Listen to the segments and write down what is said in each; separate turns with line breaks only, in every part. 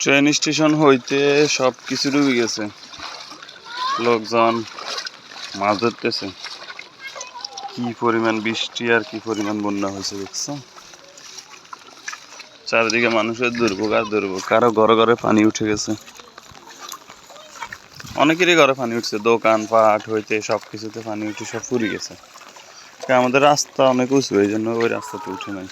Train station হইতে সব কিছু ডুবে গেছে। লোকজন মাছ ধরতেছে। কি পরিমাণ বৃষ্টি আর কি পরিমাণ বন্যা হয়েছে দেখছ? চারিদিকে মানুষের দুর্ভোগ আর দুর্ভোগ। কারও ঘরে ঘরে পানি উঠে গেছে। অনেকেরই ঘরে পানি উঠছে। দোকান, পাট হইতে সব কিছুতে পানি উঠে সব ফুরি গেছে। আমাদের রাস্তা অনেক উঁচু এই জন্য ওই রাস্তাতে উঠে নাই।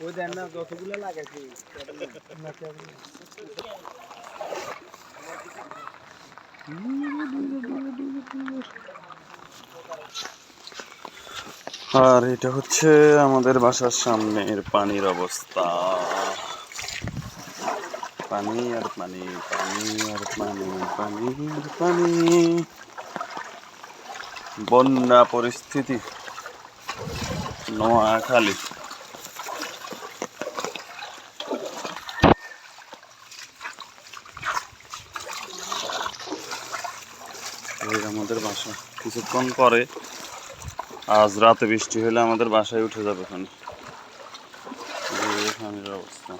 ওই দেন না যতগুলো লাগাইছি
আর এটা হচ্ছে আমাদের বাসার সামনের পানির অবস্থা। পানি আর পানি পানি আর পানি পানি আর পানি। বন্যা পরিস্থিতি। নোয়াখালী। আমাদের বাসা। কিছুক্ষণ পরে আজ রাতে বৃষ্টি হলে আমাদের বাসায় উঠে যাবে এখানে। অবস্থা।